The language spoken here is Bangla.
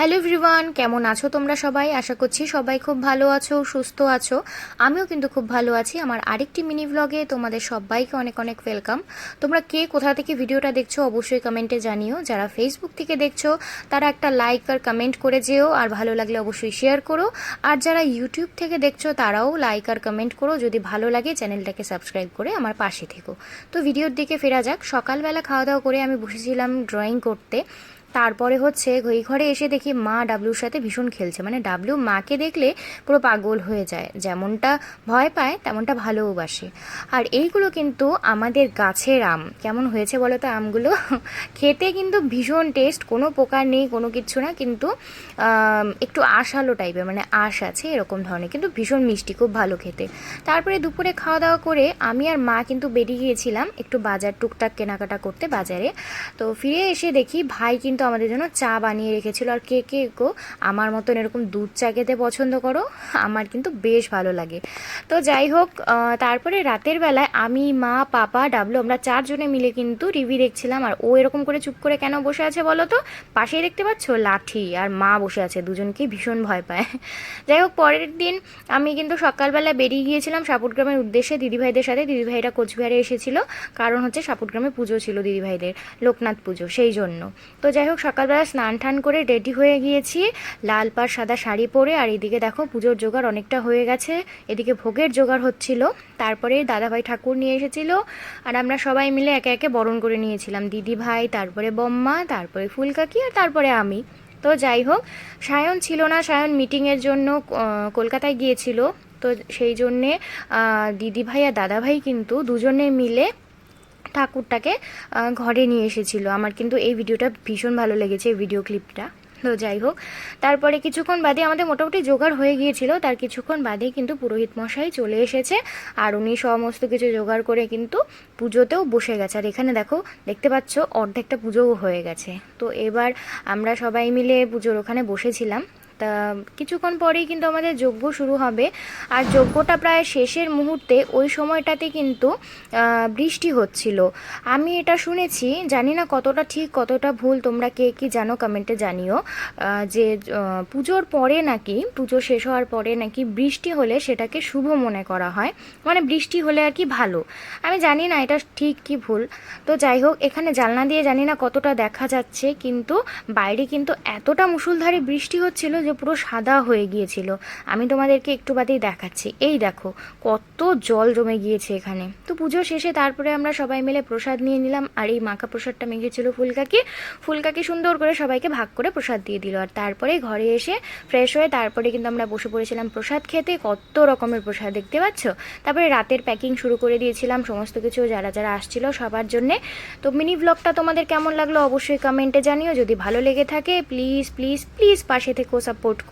হ্যালো এভরিওয়ান, কেমন আছো তোমরা সবাই? আশা করছি সবাই খুব ভালো আছো, সুস্থ আছো। আমিও কিন্তু খুব ভালো আছি। আমার আরেকটি মিনি ভ্লগে তোমাদের সবাইকে অনেক অনেক ওয়েলকাম তোমরা কে কোথা থেকে ভিডিওটা দেখছ অবশ্যই কমেন্টে জানিও। যারা ফেসবুক থেকে দেখছ, তারা একটা লাইক আর কমেন্ট করে যেও, আর ভালো লাগলে অবশ্যই শেয়ার করো। আর যারা ইউটিউব থেকে দেখছ, তারাও লাইক আর কমেন্ট করো। যদি ভালো লাগে, চ্যানেলটাকে সাবস্ক্রাইব করে আমার পাশে থেকো। তো ভিডিওর দিকে ফেরা যাক। সকালবেলা খাওয়া দাওয়া করে আমি বসেছিলাম ড্রয়িং করতে। তারপরে হচ্ছে ওই ঘরে এসে দেখি মা ডাবলুর সাথে ভীষণ খেলছে। মানে ডাবলু মাকে দেখলে পুরো পাগল হয়ে যায়। যেমনটা ভয় পায়, তেমনটা ভালোবাসে আর এইগুলো কিন্তু আমাদের গাছের আম। কেমন হয়েছে বলো তো আমগুলো? খেতে কিন্তু ভীষণ টেস্ট কোনো প্রকার নেই, কোনো কিচ্ছু না। কিন্তু একটু আশালো টাইপের মানে আশ আছে এরকম ধরনের। কিন্তু ভীষণ মিষ্টি, খুব ভালো খেতে। তারপরে দুপুরে খাওয়া দাওয়া করে আমি আর মা কিন্তু বেরিয়ে গিয়েছিলাম একটু বাজার টুকটাক কেনাকাটা করতে বাজারে। তো ফিরে এসে দেখি ভাই কিন্তু আমাদের জন্য চা বানিয়ে রেখেছিল। আর কে কে গো? আমার মতন এরকম দুধ চা খেতে পছন্দ করো? আমার কিন্তু বেশ ভালো লাগে। তো যাই হোক তারপরে রাতের বেলায় আমি, মা, পাপা, ডাবলু, আমরা চারজনে মিলে কিন্তু টিভি দেখছিলাম। আর ও এরকম করে চুপ করে কেন বসে আছে বলো তো? পাশেই দেখতে পাচ্ছ? লাঠি আর মা বসে আছে। দুজনকেই ভীষণ ভয় পায়। যাই হোক, পরের দিন আমি কিন্তু সকালবেলা বেরিয়ে গিয়েছিলাম সাপুটগ্রামের উদ্দেশ্যে। দিদিভাইদের সাথে। দিদিভাইরা কোচবিহারে এসেছিল। কারণ হচ্ছে সাপুটগ্রামে পুজো ছিল দিদিভাইদের, লোকনাথ পুজো, সেই জন্য। তো যাই হোক সকালবেলা স্নান টান করে রেডি হয়ে গিয়েছি। লাল পাড় সাদা শাড়ি পরে, আর এদিকে দেখো পুজোর জোগাড় অনেকটা হয়ে গেছে। এদিকে ভোগের জোগাড় হচ্ছিল। তারপরে দাদাভাই ঠাকুর নিয়ে এসেছিল। আর আমরা সবাই মিলে একে একে বরণ করে নিয়েছিলাম। দিদি ভাই, তারপরে বম্মা, তারপরে ফুলকাকি, আর তারপরে আমি। তো যাই হোক, সায়ন ছিল না। সায়ন মিটিংয়ের জন্য কলকাতায় গিয়েছিল। তো সেই জন্যে দিদি ভাই আর দাদা ভাই কিন্তু দুজনে মিলে ঠাকুরটাকে ঘরে নিয়ে এসেছিল। আমার কিন্তু এই ভিডিওটা ভীষণ ভালো লেগেছে, এই ভিডিও ক্লিপটা তো যাই হোক, তারপরে কিছুক্ষণ বাদে আমাদের মোটামুটি জোগাড় হয়ে গিয়েছিল। তার কিছুক্ষণ বাদেই কিন্তু পুরোহিত মশাই চলে এসেছে। আর উনি সমস্ত কিছু জোগাড় করে কিন্তু পুজোতেও বসে গেছে। আর এখানে দেখো, দেখতে পাচ্ছ, অর্ধেকটা পুজোও হয়ে গেছে। তো এবার আমরা সবাই মিলে পুজোর ওখানে বসেছিলাম। তা কিছুক্ষণ পরেই কিন্তু আমাদের যজ্ঞ শুরু হবে। আর যজ্ঞটা প্রায় শেষের মুহূর্তে ওই সময়টাতে কিন্তু বৃষ্টি হচ্ছিল। আমি এটা শুনেছি, জানি না কতটা ঠিক, কতটা ভুল, তোমরা কে কি জানো কমেন্টে জানিও যে পুজোর পরে নাকি, পুজো শেষ হওয়ার পরে নাকি বৃষ্টি হলে সেটাকে শুভ মনে করা হয়। মানে বৃষ্টি হলে আর কি ভালো। আমি জানি না এটা ঠিক কি ভুল। তো যাই হোক, এখানে জানলা দিয়ে জানি না কতটা দেখা যাচ্ছে, কিন্তু বাইরে কিন্তু এতটা মুষলধারে বৃষ্টি হচ্ছিল যে পুরো সাদা হয়ে গিয়েছিল। আমি তোমাদেরকে একটু বাদেই দেখাচ্ছি। এই দেখো, কত জল জমে গিয়েছে এখানে। তো পুজো শেষে তারপরে আমরা সবাই মিলে প্রসাদ নিয়ে নিলাম। আর এই মাখা প্রসাদটা মেখেছিল ফুলকাকে। ফুলকাকে সুন্দর করে সবাইকে ভাগ করে প্রসাদ দিয়ে দিল। আর তারপরে ঘরে এসে ফ্রেশ হয়ে তারপরে কিন্তু আমরা বসে পড়েছিলাম প্রসাদ খেতে। কত রকমের প্রসাদ দেখতে পাচ্ছ? তারপরে রাতের প্যাকিং শুরু করে দিয়েছিলাম সমস্ত কিছু যারা যারা আসছিল সবার জন্যে। তো মিনি ব্লগটা তোমাদের কেমন লাগল অবশ্যই কমেন্টে জানিও। যদি ভালো লেগে থাকে প্লিজ প্লিজ প্লিজ পাশে থেকেও সাপোর্ট করো